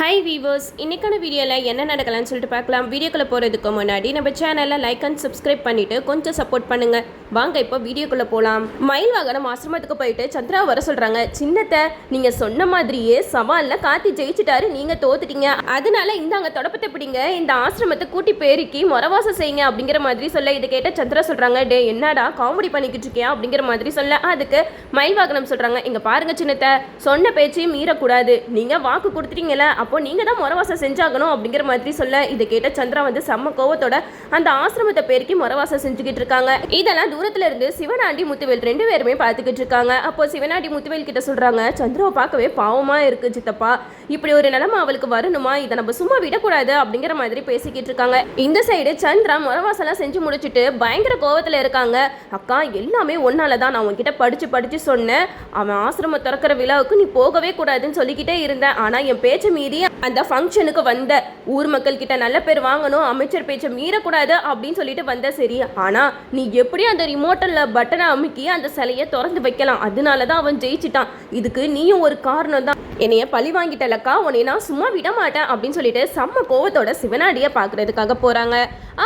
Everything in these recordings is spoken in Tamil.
ஹை வீவர்ஸ் இன்னைக்கான வீடியோவில் என்ன நடக்கலாம்னு சொல்லிட்டு பார்க்கலாம். வீடியோக்குள்ளே போகிறதுக்கு முன்னாடி நம்ம சேனலில் லைக் அண்ட் சப்ஸ்கிரைப் பண்ணிவிட்டு கொஞ்சம் சப்போர்ட் பண்ணுங்கள் வாங்க இப்போ வீடியோக்குள்ளே போகலாம் மயில் வாகனம் ஆசிரமத்துக்கு போயிட்டு சந்திரா வர சொல்கிறாங்க சின்னத்தை நீங்கள் சொன்ன மாதிரியே சவாலில் காத்தி ஜெயிச்சிட்டாரு நீங்கள் தோத்துட்டீங்க. அதனால இந்தாங்க தொடப்பத்தை பிடிங்க இந்த ஆசிரமத்தை கூட்டி பேருக்கி முறவாசம் செய்யுங்க அப்படிங்கிற மாதிரி சொல்ல இதை கேட்ட சந்திரா சொல்கிறாங்க டே என்னடா காமெடி பண்ணிக்கிட்டு இருக்கியா? அப்படிங்கிற மாதிரி சொல்ல அதுக்கு மயில் வாகனம் சொல்கிறாங்க இங்கே பாருங்க சின்னத்தை சொன்ன பேச்சையும் மீறக்கூடாது. நீங்கள் வாக்கு கொடுத்துட்டீங்கல்ல அப்போ நீங்கள் தான் முறவாசம் செஞ்சாகணும் அப்படிங்கிற மாதிரி சொல்ல இதை கேட்ட சந்திரா வந்து செம்ம கோவத்தோட அந்த ஆசிரமத்தை பேருக்கு முறவாசம் செஞ்சுக்கிட்டு இருக்காங்க. இதெல்லாம் தூரத்துல இருந்து சிவனாண்டி முத்துவேல் ரெண்டு பேருமே பார்த்துக்கிட்டு இருக்காங்க. அப்போ சிவனாண்டி முத்துவேல் கிட்ட சொல்றாங்க சந்திராவை பார்க்கவே பாவமா இருக்கு சித்தப்பா. இப்படி ஒரு நிலமை அவளுக்கு வரணுமா? இதை நம்ம சும்மா விடக்கூடாது அப்படிங்கிற மாதிரி பேசிக்கிட்டு இருக்காங்க. இந்த சைடு சந்திரா முறவாசலாம் செஞ்சு முடிச்சுட்டு பயங்கர கோவத்துல இருக்காங்க. அக்கா எல்லாமே ஒன்னால தான். நான் உன்கிட்ட படிச்சு படிச்சு சொன்னேன். அவன் ஆசிரமம் திறக்கிற விழாவுக்கு நீ போகவே கூடாதுன்னு சொல்லிக்கிட்டே இருந்தேன். ஆனா என் பேச்சை மீறி அந்த ஃபங்க்ஷனுக்கு வந்த ஊர் மக்கள் கிட்ட நல்ல பேர் வாங்கணும் அமைச்சர் பேச்சை மீறக்கூடாது அப்படின்னு சொல்லிட்டு வந்த சரி. ஆனா நீ எப்படி அந்த ரிமோட்டில் பட்டனை அமுக்கி அந்த சிலையை திறந்து வைக்கலாம்? அதனால தான் அவன் ஜெயிச்சிட்டான். இதுக்கு நீயும் ஒரு காரணம் தான். என்னைய பழி வாங்கிட்டலக்கா? உன்னை நான் சும்மா விட மாட்டேன் அப்படின்னு சொல்லிட்டு செம்ம கோவத்தோட சிவனாடியை பார்க்கறதுக்காக போறாங்க.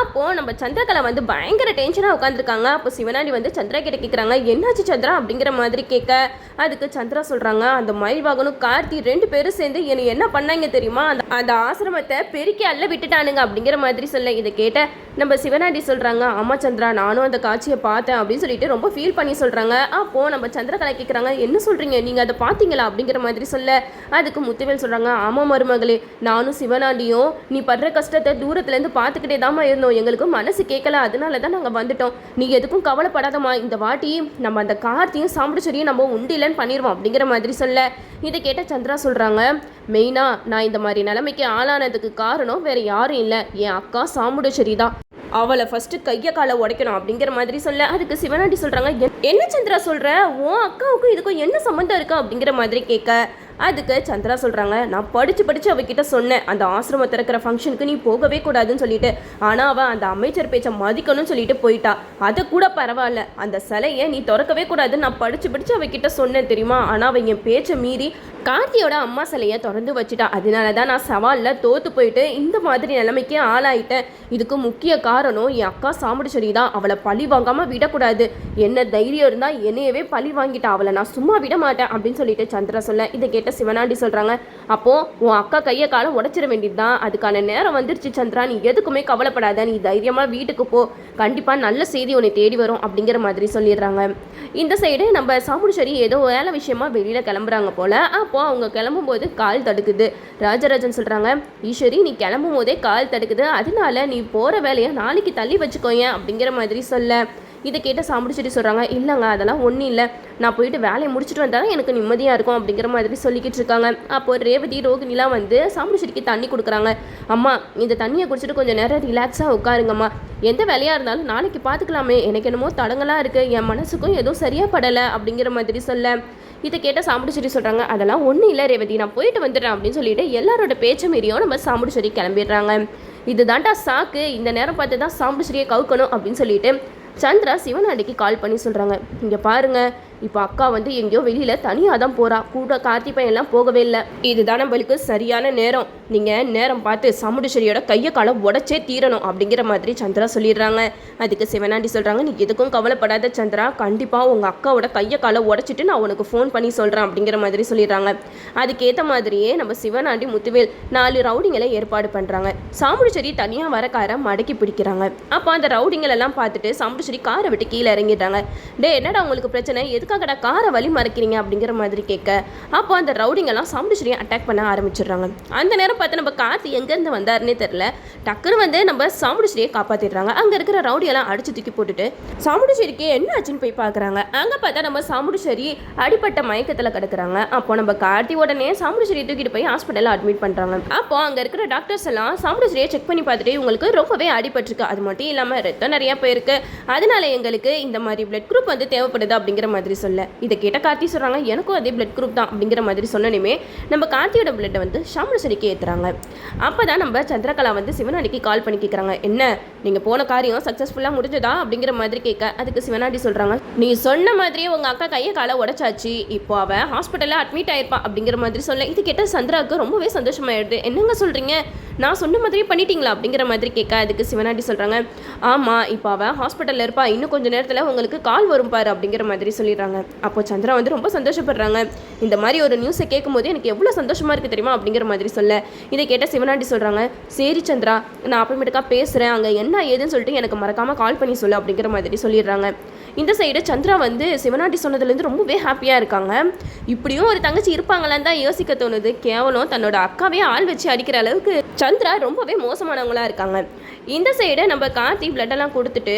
அப்போ நம்ம சந்திரகலா வந்து பயங்கர டென்ஷனாக உட்காந்துருக்காங்க அப்போ சிவனாடி வந்து சந்திரா கிட்ட கேட்குறாங்க என்னாச்சு சந்திரா? அப்படிங்கிற மாதிரி கேட்க அதுக்கு சந்திரா சொல்கிறாங்க அந்த மயில்வாகனும் கார்த்தி ரெண்டு பேரும் சேர்ந்து என்னை என்ன பண்ணாங்க தெரியுமா? அந்த அந்த ஆசிரமத்தை பெருக்கி அள்ள விட்டுட்டானுங்க அப்படிங்கிற மாதிரி சொல்ல இதை கேட்ட நம்ம சிவனாடி சொல்கிறாங்க ஆமா சந்திரா நானும் அந்த காட்சியை பார்த்தேன் அப்படின்னு சொல்லிட்டு ரொம்ப ஃபீல் பண்ணி சொல்கிறாங்க அப்போ நம்ம சந்திரகலா கேட்குறாங்க என்ன சொல்கிறீங்க நீங்கள் அதை பார்த்தீங்களா? அப்படிங்கிற மாதிரி சொல்ல அதுக்கு முத்துவேல் சொல்கிறாங்க ஆமா மருமகளே நானும் சிவனாண்டியும் நீ படுற கஷ்டத்தை தூரத்துலேருந்து பார்த்துக்கிட்டே தாம்மா இருந்தோம். எங்களுக்கு மனசு கேட்கல அதனால தான் நாங்கள் வந்துட்டோம். நீ எதுக்கும் கவலைப்படாதம்மா. இந்த வாட்டி நம்ம அந்த கார்த்தியும் சாம்பிடிச்சரியும் நம்ம உண்டிலன்னு பண்ணிடுவோம் அப்படிங்கிற மாதிரி சொல்ல. இதை கேட்ட சந்திரா சொல்றாங்க மெயினாக நான் இந்த மாதிரி நிலைமைக்கு ஆளானதுக்கு காரணம் வேற யாரும் இல்லை. என் அக்கா சாமுடேஸ்வரி தான். அவளை ஃபர்ஸ்ட் கையை காலை உடைக்கணும் அப்படிங்கிற மாதிரி சொல்ல. அதுக்கு சிவனாண்டி சொல்றாங்க "என்- என்ன சந்திரா சொல்ற? உன் அக்காவுக்கும் இதுக்கும் என்ன சம்மந்தம் இருக்கு? அப்படிங்கிற மாதிரி கேட்க. அதுக்கு சந்திரா சொல்கிறாங்க நான் படித்து படித்து அவகிட்ட சொன்னேன். அந்த ஆசிரமம் திறக்கிற ஃபங்க்ஷனுக்கு நீ போகவே கூடாதுன்னு சொல்லிட்டு. ஆனால் அவள் அந்த அமைச்சர் பேச்சை மதிக்கணும்னு சொல்லிட்டு போயிட்டா. அது கூட பரவாயில்ல. அந்த சிலையை நீ திறக்கவே கூடாதுன்னு நான் படித்து படித்து அவகிட்ட சொன்னேன் தெரியுமா? ஆனால் அவள் என் பேச்சை மீறி கார்த்தியோட அம்மா சிலையை திறந்து வச்சுட்டா. அதனால தான் நான் சவாலில் தோற்று போயிட்டு இந்த மாதிரி நிலைமைக்கே ஆளாயிட்டேன். இதுக்கு முக்கிய காரணம் என் அக்கா சாமுடிச்சரி தான். அவளை பழி வாங்காமல் விடக்கூடாது. என்ன தைரியம் இருந்தால் என்னையவே பழி வாங்கிட்டா. அவளை நான் சும்மா விட மாட்டேன் அப்படின்னு சொல்லிட்டு சந்திரா சொல்ல இதை கேட்ட சிவனாண்டி சொல்கிறாங்க அப்போது உன் அக்கா கையை காலை உடைச்சிட வேண்டியதுதான். அதுக்கான நேரம் வந்துருச்சு சந்திரா. நீ எதுக்குமே கவலைப்படாத. நீ தைரியமாக வீட்டுக்கு போ. கண்டிப்பாக நல்ல செய்தி உன்னை தேடி வரும் அப்படிங்கிற மாதிரி சொல்லிடுறாங்க. இந்த சைடு நம்ம சாமுடிச்சேரி ஏதோ வேலை விஷயமா வெளியில் கிளம்புறாங்க போல். அப்போது அவங்க கிளம்பும்போது கால் தடுக்குது. ராஜராஜன் சொல்கிறாங்க ஈஸ்வரி நீ கிளம்பும் போதே கால் தடுக்குது. அதனால நீ போகிற வேலையை நாளைக்கு தள்ளி வச்சுக்கோயேன் அப்படிங்கிற மாதிரி சொல்ல. இதை கேட்ட சாமுடிச்செடி சொல்கிறாங்க இல்லைங்க அதெல்லாம் ஒன்றும் இல்லை. நான் போயிட்டு வேலையை முடிச்சுட்டு வந்தால் எனக்கு நிம்மதியாக இருக்கும் அப்படிங்கிற மாதிரி சொல்லிக்கிட்டு இருக்காங்க. அப்போ ரேவதி ரோகிணிலாம் வந்து சாமுடிச்செடிக்கு தண்ணி கொடுக்குறாங்க. அம்மா இந்த தண்ணியை குடிச்சிட்டு கொஞ்சம் நேரம் ரிலாக்ஸாக உட்காருங்கம்மா. எந்த வேலையாக இருந்தாலும் நாளைக்கு பார்த்துக்கலாமே எனக்கு என்னமோ தடங்களாக இருக்குது என் மனசுக்கும் எதுவும் சரியாக படலை அப்படிங்கிற மாதிரி சொல்ல. இதை கேட்டால் சாமுடிச்செடி சொல்கிறாங்க அதெல்லாம் ஒன்றும் இல்லை ரேவதி. நான் போயிட்டு வந்துடுறேன் அப்படின்னு சொல்லிட்டு எல்லாரோட பேச்சை மீறியும் நம்ம சாமுடிச்செடி கிளம்பிடுறாங்க. இதுதான்டா சாக்கு. இந்த நேரம் பார்த்து தான் சாமுடிச்செடியை கவுக்கணும் அப்படின்னு சொல்லிட்டு சந்திரா சிவனாண்டிக்கு கால் பண்ணி சொல்கிறாங்க இங்கே பாருங்கள் இப்போ அக்கா வந்து எங்கேயோ வெளியில் தனியாக தான் போகிறா கூட கார்த்தி பையன்லாம் போகவே இல்லை. இதுதான் நம்மளுக்கு சரியான நேரம். நீங்கள் நேரம் பார்த்து சமுடிச்சரியோட கையை காலை உடச்சே தீரணும் அப்படிங்கிற மாதிரி சந்திரா சொல்லிடுறாங்க. அதுக்கு சிவனாண்டி சொல்கிறாங்க நீ எதுக்கும் கவலைப்படாத சந்திரா. கண்டிப்பாக உங்கள் அக்காவோட கையை காலை உடச்சிட்டு நான் உனக்கு ஃபோன் பண்ணி சொல்கிறேன் அப்படிங்கிற மாதிரி சொல்லிடுறாங்க. அதுக்கேற்ற மாதிரியே நம்ம சிவனாண்டி முத்துவேல் நாலு ரவுடிங்களை ஏற்பாடு பண்ணுறாங்க சாமுடிச்சேரி தனியாக வர காரை மடக்கி பிடிக்கிறாங்க. அப்போ அந்த ரவுடிங்களெல்லாம் பார்த்துட்டு சாமுடிச்சேரி காரை விட்டு கீழே இறங்கிடுறாங்க. டே என்னடா உங்களுக்கு பிரச்சனை? எதுக்கு எதுக்காகடா காரை வழி மறைக்கிறீங்க அப்படிங்கிற மாதிரி கேட்க அப்போ அந்த ரவுடிங்கெல்லாம் சாமுடிச்சேரியை அட்டாக் பண்ண ஆரம்பிச்சிடுறாங்க. அந்த நேரம் பார்த்து நம்ம கார்த்தி எங்கேருந்து வந்தாருன்னே தெரில டக்குன்னு வந்து நம்ம சாமுடிச்சேரியை காப்பாற்றிடுறாங்க அங்கே இருக்கிற ரவுடியெல்லாம் அடிச்சு தூக்கி போட்டுட்டு சாமுடிச்சேரிக்கு என்ன ஆச்சுன்னு போய் பார்க்குறாங்க. அங்கே பார்த்தா நம்ம சாமுடிச்சேரி அடிப்பட்ட மயக்கத்தில் கிடக்குறாங்க. அப்போ நம்ம கார்த்தி உடனே சாமுடிச்சேரியை தூக்கிட்டு போய் ஹாஸ்பிட்டலில் அட்மிட் பண்ணுறாங்க அப்போ அங்கே இருக்கிற டாக்டர்ஸ் எல்லாம் சாமுடிச்சேரியை செக் பண்ணி பார்த்துட்டு இவங்களுக்கு ரொம்பவே அடிபட்டிருக்கு. அது மட்டும் இல்லாமல் ரத்தம் நிறையா போயிருக்கு. அதனால எங்களுக்கு இந்த மாதிரி பிளட் குரூப் வந்து தேவைப்படுது அப்படிங்கிற மாதிரி சொல்ல. இதை கேட்ட கார்த்தி சொல்கிறாங்க எனக்கும் அதே பிளட் குரூப் தான் அப்படிங்கிற மாதிரி சொன்னனுமே நம்ம கார்த்தியோட பிளட்டை வந்து சாமுண்டேஸ்வரிக்கு ஏற்றுறாங்க அப்போ தான் நம்ம சந்திரகலா வந்து சிவனாடிக்கு கால் பண்ணி கேட்குறாங்க என்ன நீங்கள் போன காரியம் சக்ஸஸ்ஃபுல்லாக முடிஞ்சதா? அப்படிங்கிற மாதிரி கேட்க அதுக்கு சிவனாடி சொல்கிறாங்க நீ சொன்ன மாதிரியே உங்கள் அக்கா கையை காலை உடச்சாச்சு இப்போ அவள் ஹாஸ்பிட்டலில் அட்மிட் ஆயிருப்பா அப்படிங்கிற மாதிரி சொல்ல. இது கேட்டால் சந்திராவுக்கு ரொம்பவே சந்தோஷமாயிடுது. என்னங்க சொல்கிறீங்க நான் சொன்ன மாதிரியே பண்ணிட்டீங்களா? அப்படிங்கிற மாதிரி கேட்க அதுக்கு சிவனாடி சொல்கிறாங்க ஆமாம் இப்போ அவள் ஹாஸ்பிட்டலில் இருப்பா இன்னும் கொஞ்சம் நேரத்தில் உங்களுக்கு கால் வரும் பாரு அப்படிங்கிற மாதிரி சொல்லிடுறாங்க. அப்போ சந்திரா வந்து ரொம்ப சந்தோஷப்படுறாங்க. இந்த மாதிரி ஒரு நியூஸை கேட்கும்போது எனக்கு எவ்வளோ சந்தோஷமாக இருக்குது தெரியுமா அப்படிங்கிற மாதிரி சொல்ல. இதை கேட்ட சிவனாண்டி சொல்கிறாங்க சரி சந்திரா நான் அப்புறமேட்டுக்கா பேசுகிறேன் அங்கே என்ன ஏதுன்னு சொல்லிட்டு எனக்கு மறக்காமல் கால் பண்ணி சொல்லு அப்படிங்கிற மாதிரி சொல்லிடுறாங்க. இந்த சைடு சந்திரா வந்து சிவனாட்டி சொன்னதுலேருந்து ரொம்பவே ஹாப்பியாக இருக்காங்க. இப்படியும் ஒரு தங்கச்சி இருப்பாங்களான்னு தான் யோசிக்க தோணுது. கேவலம் தன்னோட அக்காவே ஆள் வச்சு அடிக்கிற அளவுக்கு சந்திரா ரொம்பவே மோசமானவங்களா இருக்காங்க. இந்த சைடு நம்ம கார்த்தி பிளட்டெல்லாம் கொடுத்துட்டு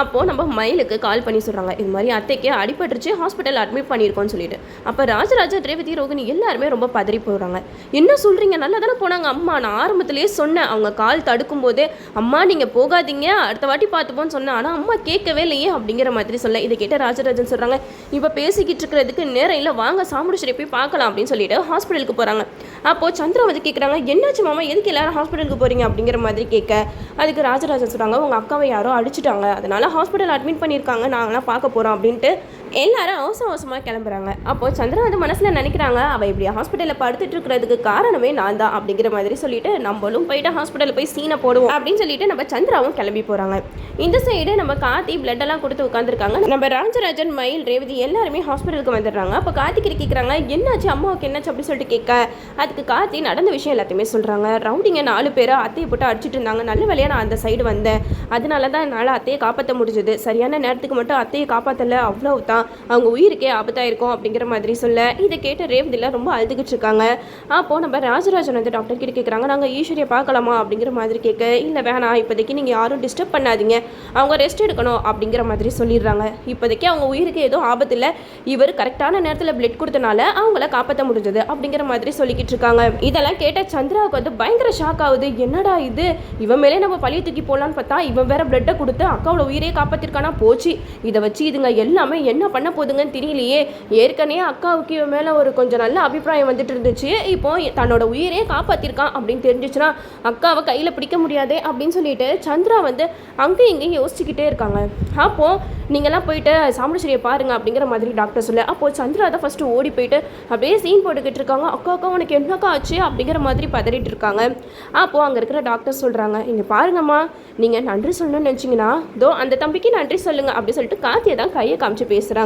அப்போது நம்ம மயிலுக்கு கால் பண்ணி சொல்கிறாங்க இது மாதிரி அத்தைக்கு அடிபட்டுருச்சு ஹாஸ்பிட்டல் அட்மிட் பண்ணியிருக்கோன்னு சொல்லிட்டு. அப்போ ராஜராஜ ரேவதி ரோகிணி எல்லாருமே ரொம்ப பதறி போடுறாங்க என்ன சொல்கிறீங்க நல்லா தானே போனாங்க. அம்மா நான் ஆரம்பத்திலேயே சொன்னேன். அவங்க கால் தடுக்கும் போதே அம்மா நீங்கள் போகாதீங்க. அடுத்த வாட்டி பார்த்துப்போன்னு சொன்னேன். ஆனால் அம்மா கேட்கவே இல்லையே அப்படிங்கிற மாதிரி சொல்ல இதை கேட்ட ராஜராஜன் சொல்கிறாங்க இப்போ பேசிக்கிட்டு இருக்கிறதுக்கு நேரம் இல்லை. வாங்க சாமுண்டேஸ்வரி போய் பார்க்கலாம் அப்படின்னு சொல்லிட்டு ஹாஸ்பிட்டலுக்கு போகிறாங்க அப்போது சந்திரா வந்து கேட்குறாங்க என்னாச்சு மாமா? எதுக்கு எல்லாரும் ஹாஸ்பிட்டலுக்கு போகிறீங்க அப்படிங்கிற மாதிரி கேட்க அதுக்கு ராஜராஜன் சொல்கிறாங்க உங்கள் அக்காவை யாரோ அடிச்சிட்டாங்க. அதனால் ஹாஸ்பிட்டல் அட்மிட் பண்ணியிருக்காங்க. நாங்களாம் பார்க்க போகிறோம் அப்படின்ட்டு எல்லாரும் அவசர அவசரமாக கிளம்புறாங்க. அப்போது சந்திரா வந்து மனசில் நினைக்கிறாங்க அவள் இப்படி ஹாஸ்பிட்டலில் படுத்துட்டு இருக்கிறதுக்கு காரணமே நான் தான் அப்படிங்கிற மாதிரி சொல்லிட்டு நம்மளும் போயிட்டு ஹாஸ்பிட்டலில் போய் சீனை போடுவோம் அப்படின்னு சொல்லிட்டு நம்ம சந்திராவும் கிளம்பி போகிறாங்க இந்த சைடு நம்ம காத்தி பிளட் எல்லாம் கொடுத்து உட்காந்துருக்காங்க நம்ம ராஜராஜன் மயில் ரேவதி எல்லாருமே ஹாஸ்பிட்டலுக்கு வந்துடுறாங்க. அப்போ கார்த்திகிட்ட கேட்குறாங்க என்னாச்சு அம்மாவுக்கு என்னாச்சு? அப்படின்னு சொல்லிட்டு கேட்க அதுக்கு காத்தி நடந்த விஷயம் எல்லாத்தையுமே சொல்கிறாங்க ரவுடிங்க நாலு பேரை அத்தையை போட்டு அடிச்சிட்டு இருந்தாங்க. நல்ல வேலையாக நான் அந்த சைடு வந்தேன். அதனால தான் என்னால் அத்தையை காப்பாற்ற முடிஞ்சது. சரியான நேரத்துக்கு மட்டும் அத்தையை காப்பாற்றலை அவ்வளோ தான் அவங்க உயிருக்கே ஆபத்தாயிருக்கும் அப்படிங்கிற மாதிரி சொல்ல இதை கேட்ட ரேவதியில் ரொம்ப அழுதுகிட்டு இருக்காங்க அப்போது நம்ம ராஜராஜன் வந்து டாக்டர் கிட்ட கேட்குறாங்க நாங்கள் ஈஸ்வரியை பார்க்கலாமா? அப்படிங்கிற மாதிரி கேட்க இல்லை வேணாம். இப்போதைக்கு நீங்கள் யாரும் டிஸ்டர்ப் பண்ணாதீங்க. அவங்க ரெஸ்ட் எடுக்கணும். அப்படிங்கிற மாதிரி சொல்லிடுறாங்க. இப்போதைக்கு அவங்க உயிருக்கு எதுவும் ஆபத்து இல்லை. இவர் கரெக்டான நேரத்தில் பிளட் கொடுத்தனால அவங்கள காப்பாற்ற முடிஞ்சது அப்படிங்கிற மாதிரி சொல்லிக்கிட்டு இருக்காங்க இதெல்லாம் கேட்ட சந்திராவுக்கு வந்து பயங்கர ஷாக் ஆகுது. என்னடா இது? இவன் மேலே நம்ம பழிய தூக்கி போகலான்னு பார்த்தா இவன் வேற பிளட்டை கொடுத்து அக்காவோட உயிரே காப்பாற்றிருக்கானா போச்சு. இதை வச்சு இதுங்க எல்லாமே என்ன பண்ண போதுங்கன்னு தெரியலையே. ஏற்கனவே அக்காவுக்கு இவன் மேலே ஒரு கொஞ்சம் நல்ல அபிப்பிராயம் வந்துட்டு இருந்துச்சு. இப்போ தன்னோட உயிரே காப்பாற்றிருக்கான் அப்படின்னு தெரிஞ்சிச்சுன்னா அக்காவை கையில் பிடிக்க முடியாதே அப்படின்னு சொல்லிட்டு சந்திரா வந்து அங்கேயும் இங்கேயும் யோசிச்சுக்கிட்டே இருக்காங்க. அப்போது நீங்கள்லாம் போயிட்டு சாமுண்டேஸ்வரியை பாருங்க அப்படிங்கிற மாதிரி டாக்டர் சொல்ல. அப்போது சந்திரா தான் ஃபஸ்ட்டு ஓடி போயிட்டு அப்படியே சீன் போட்டுக்கிட்டு இருக்காங்க. அக்கா அக்கா உனக்கு என்னக்கா ஆச்சு? அப்படிங்கிற மாதிரி பதறிட்டு இருக்காங்க. அப்போது அங்கே இருக்கிற டாக்டர் சொல்கிறாங்க இங்கே பாருங்கம்மா நீங்கள் நன்றி சொல்லணும்னு நினச்சிங்கன்னா தோ அந்த தம்பிக்கு நன்றி சொல்லுங்கள் அப்படி சொல்லிட்டு காத்தியை தான் கையை காமிச்சு பேசுகிறாங்க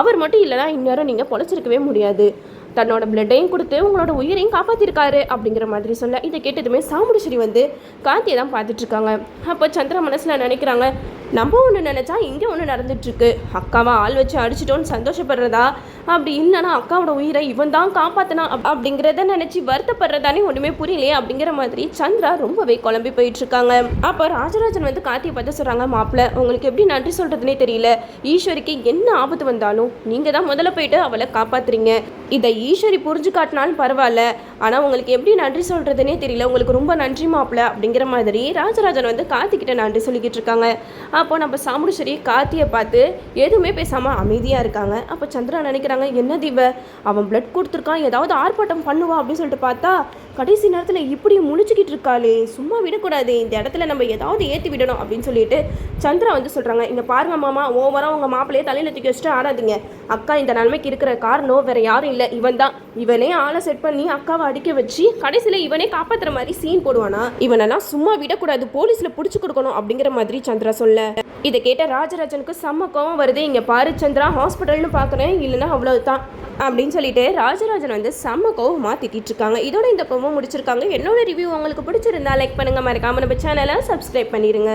அவர் மட்டும் இல்லைனா இந்நேரம் நீங்கள் பொழைச்சிருக்கவே முடியாது. தன்னோட பிளட்டையும் கொடுத்து உங்களோட உயிரையும் காப்பாற்றிருக்காரு அப்படிங்கிற மாதிரி சொல்ல இதை கேட்டதுமே சாமுண்டேஸ்வரி வந்து காந்தியை தான் பார்த்துட்டு இருக்காங்க. அப்போ சந்திரா மனசில் நினைக்கிறாங்க நம்ம ஒன்று நினச்சா இங்கே ஒன்று நடந்துட்டுருக்கு. அக்காவை ஆள் வச்சு அடிச்சிட்டோன்னு சந்தோஷப்படுறதா? அப்படி இல்லைன்னா அக்காவோட உயிரை இவன் தான் காப்பாற்றினா அப்படிங்கிறத நினச்சி வருத்தப்படுறதானே ஒன்றுமே புரியலையே அப்படிங்கிற மாதிரி சந்திரா ரொம்பவே குழம்பி போயிட்டுருக்காங்க. அப்போ ராஜராஜன் வந்து கார்த்தியை பார்த்து சொல்கிறாங்க மாப்பிள்ள உங்களுக்கு எப்படி நன்றி சொல்கிறதுனே தெரியல. ஈஸ்வரிக்கு என்ன ஆபத்து வந்தாலும் நீங்கள் தான் முதல்ல போயிட்டு அவளை காப்பாத்துறீங்க. இதை ஈஸ்வரி புரிஞ்சு காட்டினாலும் பரவாயில்ல. ஆனால் உங்களுக்கு எப்படி நன்றி சொல்கிறதுனே தெரியல. உங்களுக்கு ரொம்ப நன்றி மாப்பிள்ள அப்படிங்கிற மாதிரி ராஜராஜன் வந்து கார்த்திக்கிட்ட நன்றி சொல்லிக்கிட்டு இருக்காங்க. அப்போ நம்ம சாமுடிச்சேரி கார்த்தியை பார்த்து எதுவுமே பேசாமல் அமைதியாக இருக்காங்க. அப்போ சந்திரா நினைக்கிறாங்க என்ன தீவ? அவன் பிளட் கொடுத்துருக்கான் ஏதாவது ஆர்ப்பாட்டம் பண்ணுவான் அப்படின்னு சொல்லிட்டு பார்த்தா கடைசி நேரத்தில் இப்படி முழிச்சுக்கிட்டு இருக்காளே. சும்மா விடக்கூடாது இந்த இடத்துல நம்ம ஏதாவது ஏற்றி விடணும் அப்படின்னு சொல்லிட்டு சந்திரா வந்து சொல்கிறாங்க இங்கே பாருங்க மாமா ஓவராக உங்கள் மாப்பிள்ளையே தலையில் தூக்கி வச்சுட்டு ஆடாதீங்க. அக்கா இந்த நிலைமைக்கு இருக்கிற காரணம் வேறு யாரும் இல்லை இவன் தான். இவனே ஆளை செட் பண்ணி அக்காவை அடிக்க வச்சு கடைசியில் இவனே காப்பாற்றுற மாதிரி சீன் போடுவானா? இவனெல்லாம் சும்மா விடக்கூடாது போலீஸில் பிடிச்சி கொடுக்கணும் அப்படிங்கிற மாதிரி சந்திரா சொல்ல இதை கேட்ட ராஜராஜனுக்கு செம்ம கோவம் வருது. இங்கே பாரு சந்திரா ஹாஸ்பிட்டல்னு பார்க்குறேன் இல்லைன்னா அவ்வளவுதான். அப்படின்னு சொல்லிட்டு ராஜராஜன் வந்து செம்ம கோவமாக திட்டிட்டு இருக்காங்க. இதோட இந்த கோவம் முடிச்சிருக்காங்க. என்னோட ரிவ்யூ உங்களுக்கு பிடிச்சிருந்தா லைக் பண்ணுங்க. மறக்காமல் நம்ம சேனலை சப்ஸ்கிரைப் பண்ணிடுங்க